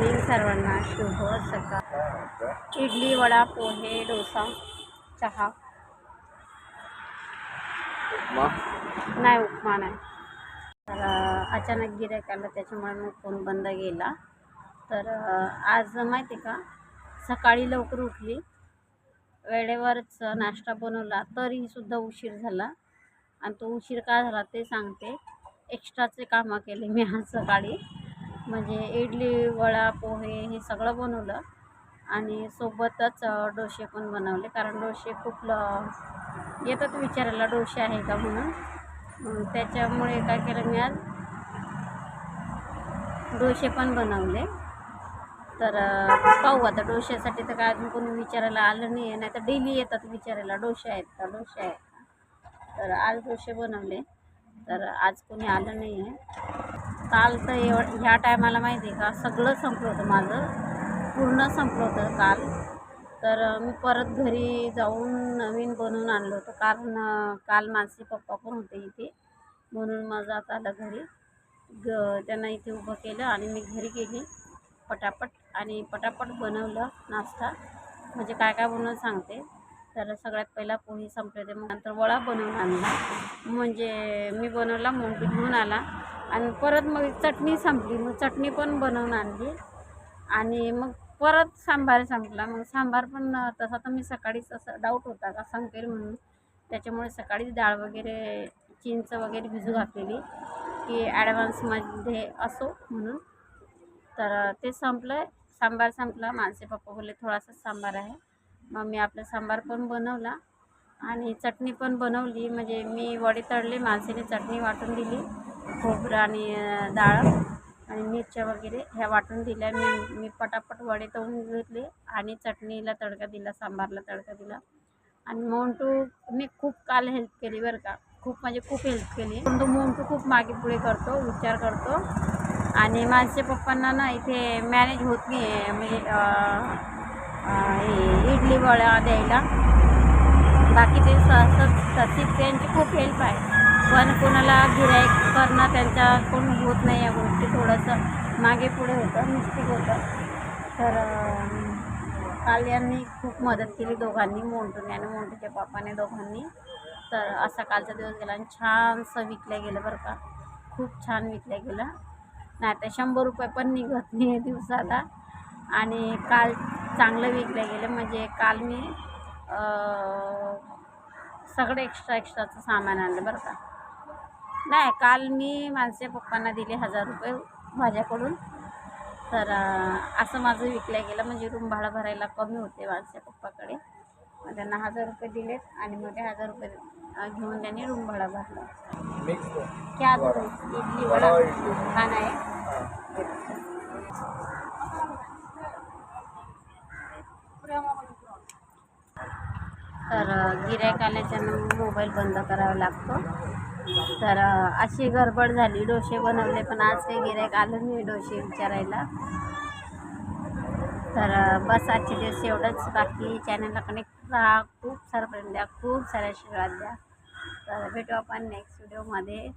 Morning सर्वांना शुभ सकाळ. इडली वडा पोहे डोसा चहा. नाही उपमा नाही. तर अचानक गिऱ्हाईक आलं त्याच्यामुळे मग फोन बंद गेला तर आज माहिती आहे का? सकाळी लवकर उठली. वेळेवरच नाश्ता बनवला तरीही सुद्धा उशीर झाला. आणि तो उशीर का झाला ते सांगते. एक्स्ट्राचे कामं केले मी आज सकाळी. म्हणजे इडली वडा पोहे हे सगळं बनवलं. आणि सोबतच डोसे पण बनवले. कारण डोसे खूप ल येतात विचारायला डोसे आहे का म्हणून. त्याच्यामुळे काय केलं मी आज? डोसे पण बनवले. तर पाहू आता डोश्यासाठी तर काय अजून कोणी विचारायला आलं नाही आहे नाही तर डेली येतात विचारायला डोसे आहेत का डोसे आहेत का? तर आज डोसे बनवले. तर आज कोणी आलं नाही आहे. काल तर एव ह्या टायमाला माहिती आहे का सगळं संपलं होतं माझं. पूर्ण संपलं होतं काल. तर मी परत घरी जाऊन नवीन बनवून आणलं होतं. कारण काल माझे पप्पा पण होते इथे. म्हणून माझं आता आलं घरी. ग त्यांना इथे उभं केलं आणि मी घरी गेली. पटापट आणि पटापट बनवलं नाश्ता. म्हणजे काय काय बनवून सांगते. तर सगळ्यात पहिला पोहे संपले ते मग नंतर वडा बनवून आणला. म्हणजे मी बनवला मोंटी घेऊन आला. आणि परत मग चटणी संपली. मग चटणी पण बनवून आणली. आणि मग परत सांबार संपला. मग सांबार पण तसा तर मी सकाळीच असं डाऊट होता का संपेल म्हणून. त्याच्यामुळे सकाळीच डाळ वगैरे चिंच वगैरे भिजू घातलेली. की ॲडव्हान्समध्ये असो म्हणून. तर ते संपलं सांबार संपला. माझे पप्पा बोलले थोडासा सांबार आहे. मग मी आपला सांबार पण बनवला. आणि चटणी पण बनवली. म्हणजे मी वडे तळले माणसाने चटणी वाटून दिली खोबरं आणि डाळ आणि मिरच्या वगैरे ह्या वाटून दिल्या. मी मी पटापट वडे तळून घेतले आणि चटणीला तडका दिला सांबारला तडका दिला. आणि मोंटूने खूप काल हेल्प केली बरं का. खूप म्हणजे खूप हेल्प केली. पण तो मोंटू खूप मागे पुढे करतो विचार करतो. आणि माझ्या पप्पांना ना इथे मॅनेज होत नाही आहे म्हणजे हे इडली वडा द्यायला. बाकी ते स स- त्यांची खूप हेल्प आहे. पण कोणाला गिरायक करणं त्यांच्या कोण होत नाही या गोष्टी. थोडंसं मागे पुढे होतं मिस्टेक होतं. तर काल यांनी खूप मदत केली दोघांनी मोंटूने आणि मोंटूच्या पप्पाने दोघांनी. तर असा कालचा दिवस गेला आणि छानसं विकलं गेलं बरं का. खूप छान विकलं गेलं. नाही तर शंभर रुपये पण निघत नाही दिवसाला. आणि काल चांगलं विकलं गेलं. म्हणजे काल मी सगळं एक्स्ट्रा एक्स्ट्राचं सामान आणलं बरं का. नाही काल मी माझ्या पप्पांना दिले हजार रुपये माझ्याकडून. तर असं माझं विकलं गेलं म्हणजे रूम भाडं भरायला कमी होते माझ्या पप्पाकडे. मग त्यांना हजार रुपये दिलेत आणि मग ते हजार रुपये घेऊन त्यांनी रूम भाडा भरला. मिक्स क्या इडली वडा. खाना आहे. तर गिऱ्हाईक आल्याच्यानं मोबाईल बंद करावा लागतो. तर अशी गडबड झाली. डोसे बनवले पण आज काही गिऱ्हाईक आलं नाही डोसे विचारायला. तर बस आजचे दिवस एवढंच. बाकी चॅनलला कनेक्ट राहा. खूप सारं प्रेम द्या. खूप सारे आशीर्वाद द्या. तर भेटू आपण नेक्स्ट व्हिडिओमध्ये